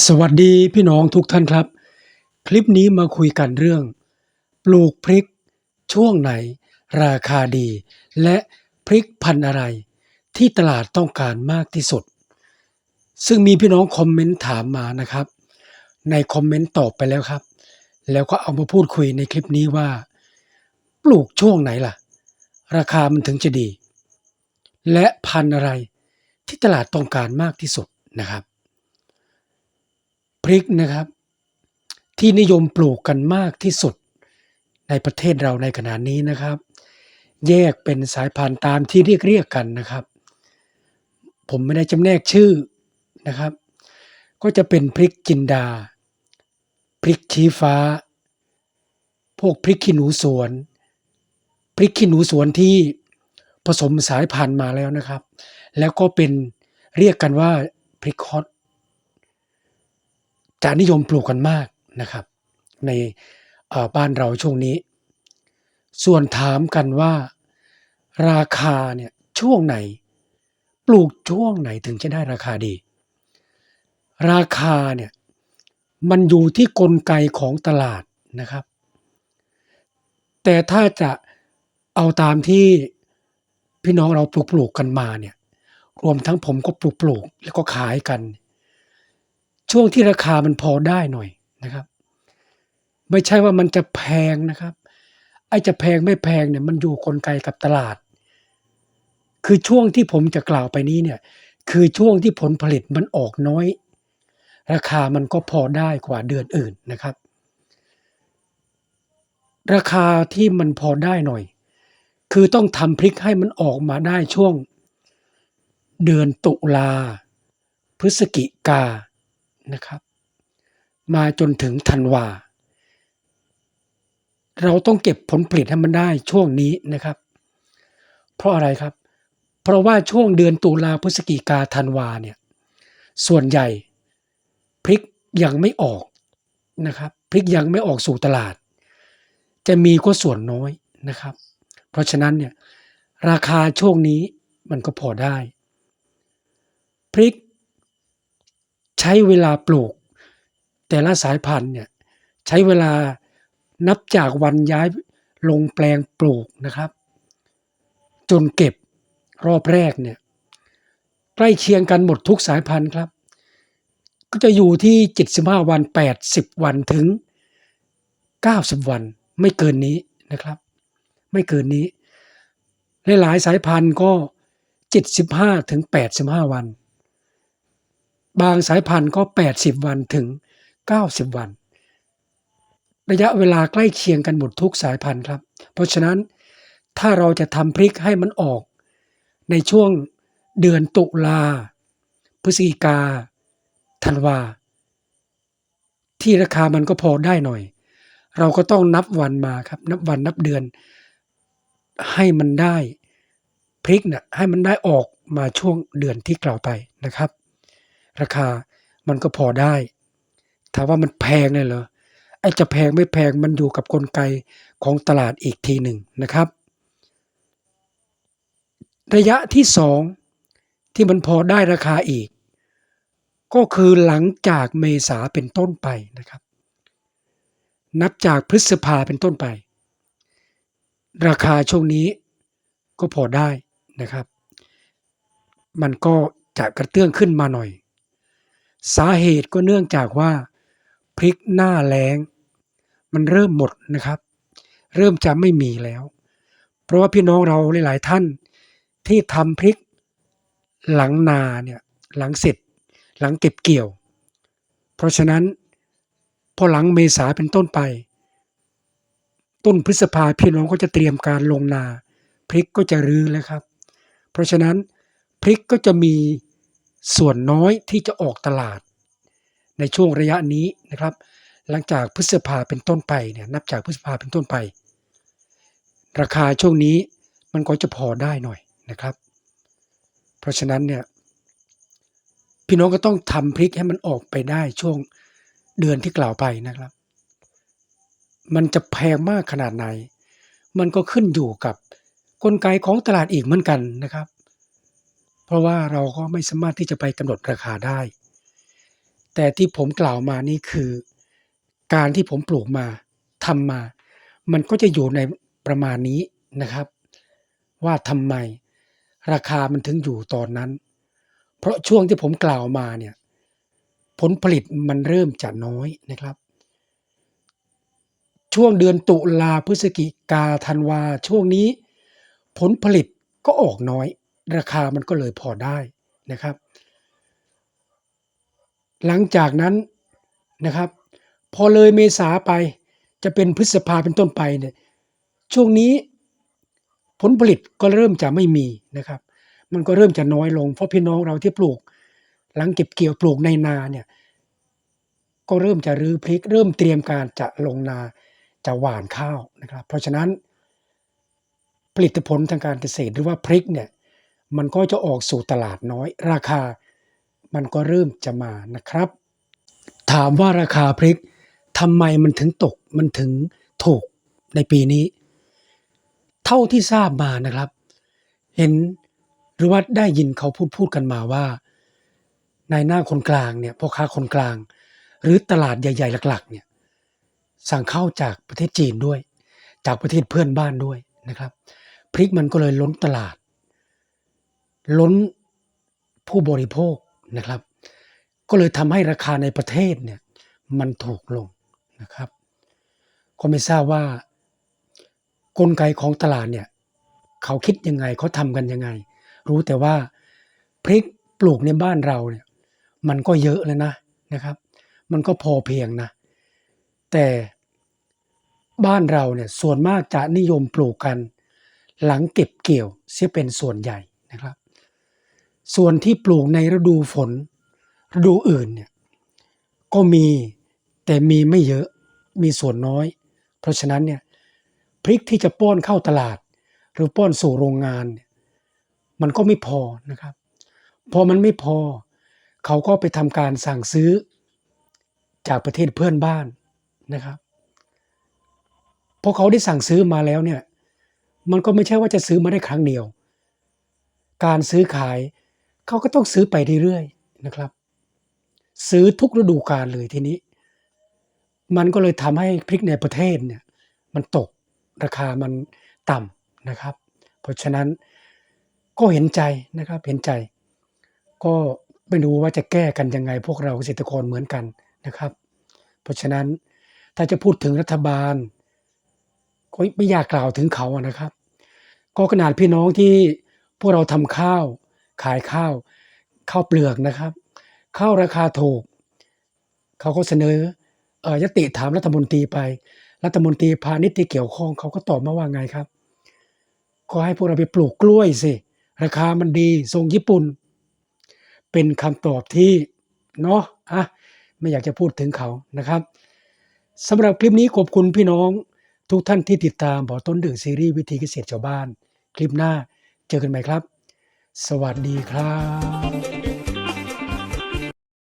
สวัสดีพี่น้องทุกท่านครับ คลิปนี้มาคุยกันเรื่อง ปลูกพริก ช่วงไหน ราคาดี และพริกพันธุ์อะไร ที่ตลาดต้องการมากที่สุด ซึ่งมีพี่น้องคอมเมนต์ถามมานะครับ ในคอมเมนต์ตอบไปแล้วครับ แล้วก็เอามาพูดคุยในคลิปนี้ว่า ปลูกช่วงไหนล่ะ ราคามันถึงจะดี และพันธุ์อะไร ที่ตลาดต้องการมากที่สุดนะครับ พริกนะครับ ที่นิยมปลูกกันมากที่สุดในประเทศเราในขณะนี้นะครับ แยกเป็นสายพันธุ์ตามที่เรียกเรียกกันนะครับ ผมไม่ได้จำแนกชื่อนะครับ ก็จะเป็นพริกจินดา พริกชี้ฟ้า พวกพริกขี้หนูสวน พริกขี้หนูสวนที่ผสมสายพันธุ์มาแล้วนะครับ แล้วก็เป็นเรียกกันว่าพริกฮอต จะนิยมปลูกกันมากนะครับ ในบ้านเราช่วงนี้ ส่วนถามกันว่าราคาเนี่ยช่วงไหน ปลูกช่วงไหนถึงจะได้ราคาดี ราคาเนี่ยมันอยู่ที่กลไกของตลาดนะครับ แต่ถ้าจะเอาตามที่พี่น้องเราปลูกปลูกกันมาเนี่ยรวมทั้งผมก็ปลูกปลูกแล้วก็ขายกัน ช่วงที่ราคามันพอได้หน่อยนะครับ ไม่ใช่ว่ามันจะแพงนะครับไอ้จะแพงไม่แพงเนี่ยมันอยู่กลไกกับตลาด คือช่วงที่ผมจะกล่าวไปนี้เนี่ย คือช่วงที่ผลผลิตมันออกน้อย ราคามันก็พอได้กว่าเดือนอื่นนะครับ ราคาที่มันพอได้หน่อย คือต้องทำพริกให้มันออกมาได้ช่วง เดือนตุลาพฤศจิกา นะครับ มาจนถึงธันวา เราต้องเก็บผลผลิตให้มันได้ช่วงนี้นะครับ เพราะอะไรครับ เพราะว่าช่วงเดือนตุลาพฤศจิกาธันวาเนี่ยส่วนใหญ่พริกยังไม่ออกนะครับพริกยังไม่ออกสู่ตลาด จะมีก็ส่วนน้อยนะครับ เพราะฉะนั้นเนี่ยราคาช่วงนี้มันก็พอได้ พริก ใช้เวลาปลูก แต่ละสายพันธุ์เนี่ยใช้เวลานับจากวันย้ายลงแปลงปลูกนะครับ จนเก็บรอบแรกเนี่ยใกล้เคียงกันหมดทุกสายพันธุ์ครับ ก็จะอยู่ที่ 75 วัน 80 วันถึง 90 วันไม่เกินนี้นะครับ ไม่เกินนี้หลายสายพันธุ์ก็ 75ถึง85 วัน บางสายพันธุ์ก็ 80 วันถึง 90 วัน ระยะเวลาใกล้เคียงกันหมดทุกสายพันธุ์ครับ เพราะฉะนั้นถ้าเราจะทำพริกให้มันออก ในช่วงเดือนตุลาพฤศจิกาธันวา ที่ราคามันก็พอได้หน่อย เราก็ต้องนับวันมาครับ นับวันนับเดือน ให้มันได้พริกเนี่ยให้มันได้ออกมาช่วงเดือนที่กล่าวไปนะครับ ราคามันก็พอได้ ถามว่ามันแพงเลยเหรอไอ้จะแพงไม่แพงมันอยู่กับกลไกของตลาดอีกทีหนึ่งนะครับ ระยะที่2ที่มันพอได้ราคาอีก ก็คือหลังจากเมษาเป็นต้นไปนะครับ นับจากพฤษภาเป็นต้นไป ราคาช่วงนี้ก็พอได้นะครับ มันก็จะกระเตื้องขึ้นมาหน่อย สาเหตุก็เนื่องจากว่าพริกหน้าแล้ง มันเริ่มหมดนะครับ เริ่มจะไม่มีแล้ว เพราะว่าพี่น้องเราหลาย ๆ ท่านที่ทำพริกหลังนาเนี่ยหลังเสร็จ หลังเก็บเกี่ยว เพราะฉะนั้นพอหลังเมษาเป็นต้นไป ต้นพฤษภาพี่น้องก็จะเตรียมการลงนา พริกก็จะรื้อแล้วครับ เพราะฉะนั้นพริกก็จะมี ส่วนน้อยที่จะออกตลาด ในช่วงระยะนี้นะครับ หลังจากพฤษภาเป็นต้นไปเนี่ยนับจากพฤษภาเป็นต้นไป ราคาช่วงนี้มันก็จะพอได้หน่อยนะครับ เพราะฉะนั้นเนี่ยพี่น้องก็ต้องทำพริกให้มันออกไปได้ช่วงเดือนที่กล่าวไปนะครับ มันจะแพงมากขนาดไหน มันก็ขึ้นอยู่กับกลไกของตลาดอีกเหมือนกันนะครับ ราะว่าเราก็ไม่สามารถที่จะไปกำหนดราคาได้ แต่ที่ผมกล่าวมานี่คือ การที่ผมปลูกมาทำมา มันก็จะอยู่ในประมาณนี้นะครับ ว่าทำไมราคามันถึงอยู่ตอนนั้น เพราะช่วงที่ผมกล่าวมาเนี่ยผลผลิตมันเริ่มจะน้อยนะครับ ช่วงเดือนตุลาพฤศจิกาธันวาช่วงนี้ ผลผลิตก็ออกน้อย ราคามันก็เลยพอได้นะครับ หลังจากนั้นนะครับ พอเลยเมษาไปจะเป็นพฤษภาเป็นต้นไปเนี่ยช่วงนี้ผลผลิตก็เริ่มจะไม่มีนะครับ มันก็เริ่มจะน้อยลง เพราะพี่น้องเราที่ปลูก หลังเก็บเกี่ยวปลูกในนาเนี่ยก็เริ่มจะรื้อพลิก เริ่มเตรียมการจะลงนาจะหว่านข้าวนะครับ เพราะฉะนั้นผลิตผลทางการเกษตรหรือว่าพริกเนี่ย มันก็จะออกสู่ตลาดน้อย ราคามันก็เริ่มจะมานะครับ ถามว่าราคาพริกทำไมมันถึงตกมันถึงถูกในปีนี้ เท่าที่ทราบมานะครับ เห็นหรือว่าได้ยินเขาพูดพูดกันมาว่านายหน้าคนกลางเนี่ยพ่อค้าคนกลาง หรือตลาดใหญ่ ๆ หลัก ๆ เนี่ยสั่งเข้าจากประเทศจีนด้วย จากประเทศเพื่อนบ้านด้วยนะครับ พริกมันก็เลยล้นตลาด ล้นผู้บริโภคนะครับ ก็เลยทำให้ราคาในประเทศเนี่ยมันถูกลงนะครับ ก็ไม่ทราบว่ากลไกของตลาดเนี่ยเขาคิดยังไงเขาทำกันยังไง รู้แต่ว่าพริกปลูกในบ้านเราเนี่ยมันก็เยอะเลยนะนะครับ มันก็พอเพียงนะ แต่บ้านเราเนี่ยส่วนมากจะนิยมปลูกกัน หลังเก็บเกี่ยวเสียเป็นส่วนใหญ่นะครับ ส่วนที่ปลูกในฤดูฝน ฤดูอื่นเนี่ยก็มีแต่มีไม่เยอะมีส่วนน้อย เพราะฉะนั้นเนี่ยพริกที่จะป้อนเข้าตลาด หรือป้อนสู่โรงงานเนี่ยมันก็ไม่พอนะครับ พอมันไม่พอ เขาก็ไปทำการสั่งซื้อจากประเทศเพื่อนบ้านนะครับพอเขาได้สั่งซื้อมาแล้วเนี่ยมันก็ไม่ใช่ว่าจะซื้อมาได้ครั้งเดียว การซื้อขาย เขาก็ต้องซื้อไปเรื่อยๆนะครับ ซื้อทุกฤดูกาลเลยทีนี้ มันก็เลยทำให้พริกในประเทศเนี่ยมันตกราคามันต่ำนะครับ เพราะฉะนั้นก็เห็นใจนะครับเห็นใจ ก็ไม่รู้ว่าจะแก้กันยังไง พวกเราเกษตรกรเหมือนกันนะครับ เพราะฉะนั้นถ้าจะพูดถึงรัฐบาลก็ไม่อยากกล่าวถึงเขานะครับ ก็ขนาดพี่น้องที่พวกเราทำข้าว ขายข้าวข้าวเปลือกนะครับข้าวราคาถูก เขาก็เสนอเอ่อยติถามรัฐมนตรีไป รัฐมนตรีพาณิชย์ที่เกี่ยวข้องเขาก็ตอบมาว่าไงครับ ก็ให้พวกเราไปปลูกกล้วยสิ ราคามันดีส่งญี่ปุ่น เป็นคำตอบที่เนาะอะไม่อยากจะพูดถึงเขานะครับสำหรับคลิปนี้ขอบคุณพี่น้องทุกท่านที่ติดตามบอต้นดึกซีรีส์วิธีเกษตรชาวบ้าน คลิปหน้าเจอกันใหม่ครับ สวัสดีครับ